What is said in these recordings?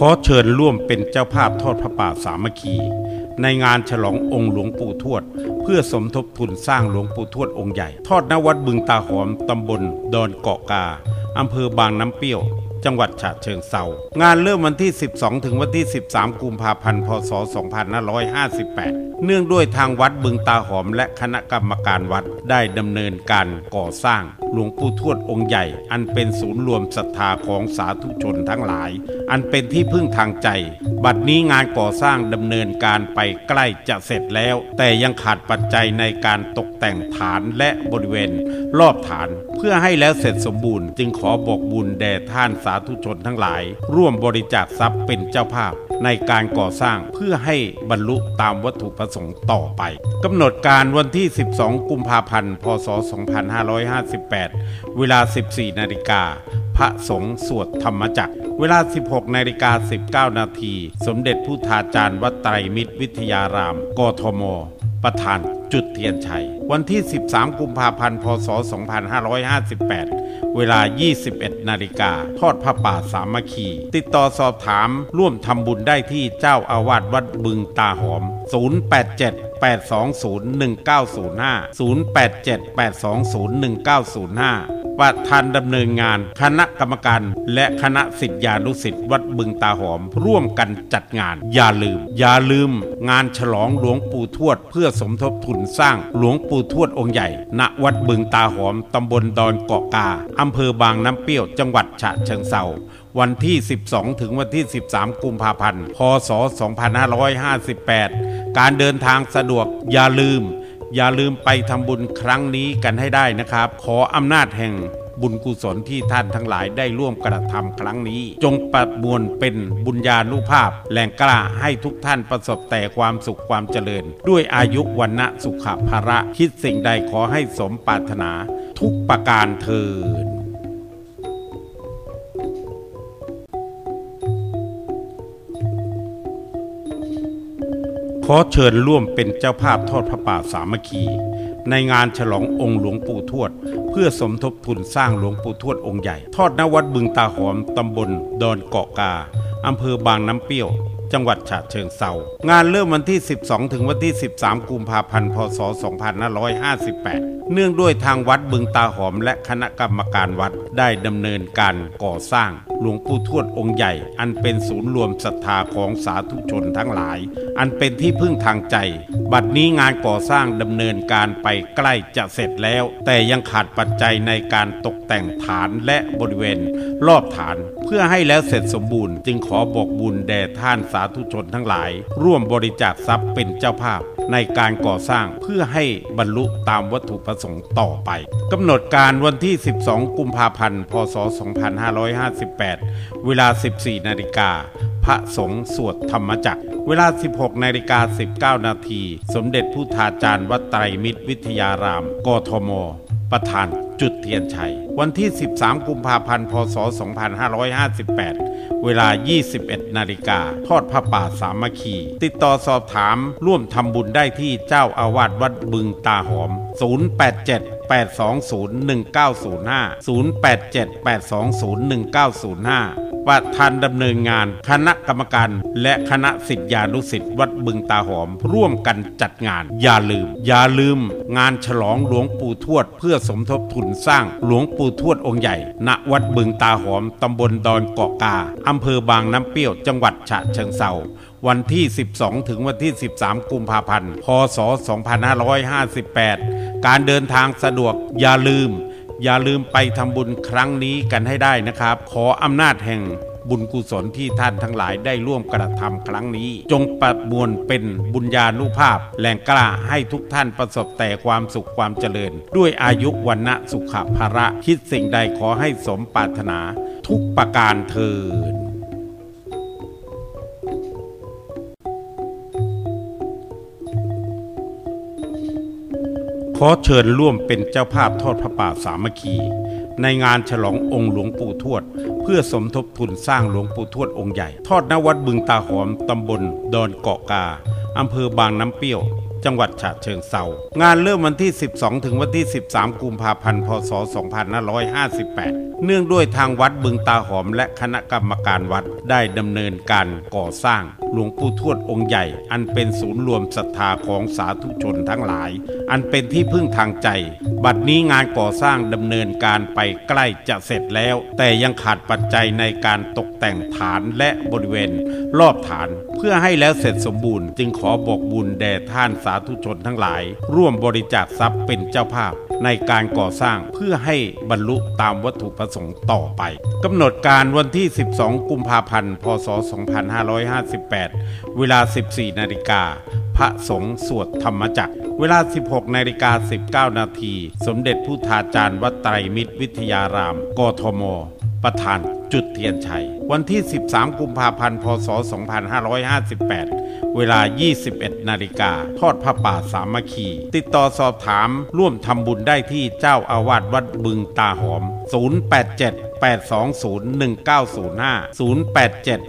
ขอเชิญร่วมเป็นเจ้าภาพทอดพระป่าสามัคคี ในงานฉลององค์หลวงปู่ทวด เพื่อสมทบทุนสร้างหลวงปู่ทวดองค์ใหญ่ ทอดณวัดบึงตาหอมตำบลดอนเกาะกาอำเภอบางน้ำเปรี้ยว จังหวัดฉะเชิงเซางานเริ่มวันที่ 12 ถึงวันที่ 13 กุมภาพันธ์ พศ 2558 เนื่องด้วยทางวัดบึงตาหอมและคณะกรรมการวัดได้ดำเนินการก่อสร้างหลวงปู่ทวดองค์ใหญ่ อันเป็นศูนย์รวมศรัทธาของสาธุชนทั้งหลาย อันเป็นที่พึ่งทางใจ บัดนี้งานก่อสร้างดำเนินการไปใกล้จะเสร็จแล้ว แต่ยังขาดปัจจัยในการตกแต่งฐานและบริเวณ รอบฐานเพื่อให้แล้วเสร็จสมบูรณ์จึงขอบอกบุญแด่ท่านสาธุชนทั้งหลาย ร่วมบริจาคทรัพย์เป็นเจ้าภาพ ในการก่อสร้างเพื่อให้บรรลุตามวัตถุประสงค์ต่อไปกำหนดการวันที่ 12 กุมภาพันธ์ พศ 2558 เวลา 14 นาฬิกา พระสงฆ์สวดธรรมจักร เวลา 16นาฬิกา19 นาที สมเด็จผู้ทาจารย์วัดไตรมิตรวิทยาราม กทม ประธานจุดเทียนชัย วันที่ 13 กุมภาพันธ์ พศ 2558 เวลา 21 นาฬิกา ทอดพระป่าสามัคคี ติดต่อสอบถามร่วมทำบุญได้ที่เจ้าอาวาสวัดบึงตาหอม 087 8201905 087 8201905 ประธานดำเนินงาน คณะกรรมการ และคณะสิทธิานุสิทธิ์วัดบึงตาหอม ร่วมกันจัดงาน อย่าลืม อย่าลืม งานฉลองหลวงปู่ทวด เพื่อสมทบทุนสร้างหลวงปู่ทวดองค์ใหญ่ ณวัดบึงตาหอมตำบลดอนเกาะกาอำเภอบางน้ำเปรี้ยวจังหวัดฉะเชิงเซาวันที่ 12 ถึงวันที่ 13 กุมภาพันธ์ พศ 2558 การเดินทางสะดวกอย่าลืม อย่าลืมไปทำบุญครั้งนี้กันให้ได้นะครับ ขออำนาจแห่งบุญกุศลที่ท่านทั้งหลายได้ร่วมกระทำครั้งนี้ จงประมวลเป็นบุญญาณุภาพแหล่งกล้าให้ทุกท่านประสบแต่ความสุขความเจริญ ด้วยอายุวันณะสุขภาระคิดสิ่งใดขอให้สมปรารถนา ทุกประการเทิน ขอเชิญร่วมเป็นเจ้าภาพทอดพระป่าสามัคคี ในงานฉลององค์หลวงปู่ทวด เพื่อสมทบทุนสร้างหลวงปู่ทวดองค์ใหญ่ ทอดณวัดบึงตาหอมตำบลดอนเกาะกาอำเภอบางน้ำเปรี้ยว จังหวัดฉะเชิงเซางานเริ่มวันที่ 12 ถึงวันที่ 13 กุมภาพันธ์ พศ 2558 เนื่องด้วยทางวัดบึงตาหอมและคณะกรรมการวัดได้ดำเนินการก่อสร้าง หลวงปู่ทวดองค์ใหญ่ อันเป็นศูนย์รวมศรัทธาของสาธุชนทั้งหลาย อันเป็นที่พึ่งทางใจ บัดนี้งานก่อสร้างดำเนินการไปใกล้จะเสร็จแล้ว แต่ยังขาดปัจจัยในการตกแต่งฐานและบริเวณ รอบฐานเพื่อให้แล้วเสร็จสมบูรณ์ จึงขอบอกบุญแด่ท่านสาธุชนทั้งหลาย ร่วมบริจาคทรัพย์เป็นเจ้าภาพในการก่อสร้างเพื่อให้บรรลุตามวัตถุประสงค์ต่อไปกำหนดการวันที่ 12 กุมภาพันธ์ พศ 2558เวลา 14 นาฬิกา พระสงฆ์สวดธรรมจักร เวลา 16 นาฬิกา 19 นาที สมเด็จผู้ทาจารย์วัดไตรมิตรวิทยาราม กทม ประธานจุดเทียนชัย วันที่ 13 กุมภาพันธ์ พศ 2558 เวลา 21 นาฬิกา ทอดพระป่าสามัคคี ติดต่อสอบถามร่วมทำบุญได้ที่เจ้าอาวาสวัดบึงตาหอม 087 8201905 087 8201905 ประธานดำเนินงานคณะกรรมการ และคณะสิทธิานุสิทธิ์วัดบึงตาหอม ร่วมกันจัดงาน อย่าลืม อย่าลืม งานฉลองหลวงปู่ทวด เพื่อสมทบทุนสร้างหลวงปู่ทวดองค์ใหญ่ ณวัดบึงตาหอมตำบลดอนเกาะกาอำเภอบางน้ำเปรี้ยวจังหวัดฉะเชิงเซาวันที่ 12 ถึงวันที่ 13 กุมภาพันธ์ พศ 2558 การเดินทางสะดวกอย่าลืม อย่าลืมไปทำบุญครั้งนี้กันให้ได้นะครับ ขออำนาจแห่งบุญกุศลที่ท่านทั้งหลายได้ร่วมกระทำครั้งนี้ จงประมวลเป็นบุญญาณุภาพแหล่งกล้าให้ทุกท่านประสบแต่ความสุขความเจริญ ด้วยอายุวันนะสุขภาระ คิดสิ่งใดขอให้สมปรารถนา ทุกประการเทิน ขอเชิญร่วมเป็นเจ้าภาพทอดพระป่าสามัคคี ในงานฉลององค์หลวงปู่ทวด เพื่อสมทบทุนสร้างหลวงปู่ทวดองค์ใหญ่ ทอดณวัดบึงตาหอมตำบล ดอนเกาะกาอำเภอบางน้ำเปรี้ยว จังหวัดฉะเชิงเซางานเริ่มวันที่ 12 ถึงวันที่ 13 กุมภาพันธ์ พศ 2558 เนื่องด้วยทางวัดบึงตาหอมและคณะกรรมการวัดได้ดำเนินการก่อสร้างหลวงปู่ทวดองค์ใหญ่ อันเป็นศูนย์รวมศรัทธาของสาธุชนทั้งหลายอันเป็นที่พึ่งทางใจ บัดนี้งานก่อสร้างดำเนินการไปใกล้จะเสร็จแล้ว แต่ยังขาดปัจจัยในการตกแต่งฐานและบริเวณ รอบฐานเพื่อให้แล้วเสร็จสมบูรณ์ จึงขอบอกบุญแด่ท่านสาธุชนทั้งหลาย ร่วมบริจาคทรัพย์เป็นเจ้าภาพ ในการก่อสร้างเพื่อให้บรรลุตามวัตถุประสงค์ต่อไปกำหนดการวันที่ 12 กุมภาพันธ์ พศ 2558 เวลา 14 นาฬิกา พระสงฆ์สวดธรรมจักร เวลา 16 นาฬิกา 19 นาที สมเด็จผู้ทาจารย์วัดไตรมิตรวิทยาราม กทม ประธานจุดเทียนชัย วันที่ 13 กุมภาพันธ์ พศ 2558 เวลา 21 นาฬิกา ทอดพระป่าสามัคคี ติดต่อสอบถามร่วมทำบุญได้ที่เจ้าอาวาสวัดบึงตาหอม 087 8201905 087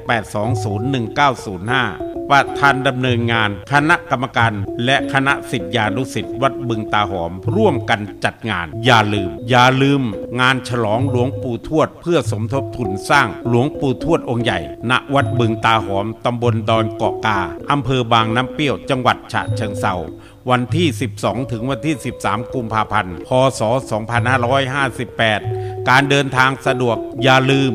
8201905 ประธานดำเนินงาน คณะกรรมการ และคณะสิทธิานุสิทธิ์วัดบึงตาหอม ร่วมกันจัดงาน อย่าลืม อย่าลืม งานฉลองหลวงปู่ทวด เพื่อสมทบทุนสร้างหลวงปู่ทวดองค์ใหญ่ ณ วัดบึงตาหอม ตำบลดอนเกาะกา อำเภอบางน้ำเปรี้ยว จังหวัดฉะเชิงเซาวันที่ 12 ถึงวันที่ 13 กุมภาพันธ์ พศ 2558 การเดินทางสะดวกอย่าลืม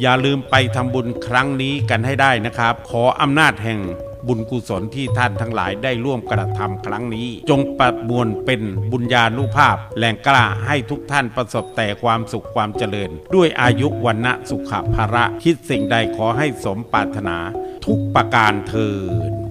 อย่าลืมไปทำบุญครั้งนี้กันให้ได้นะครับ ขออำนาจแห่ง บุญกุศลที่ท่านทั้งหลายได้ร่วมกระทำครั้งนี้ จงประมวลเป็นบุญญาณุภาพแหล่งกล้าให้ทุกท่านประสบแต่ความสุขความเจริญ ด้วยอายุวันณะสุขภาระ คิดสิ่งใดขอให้สมปรารถนา ทุกประการเทิน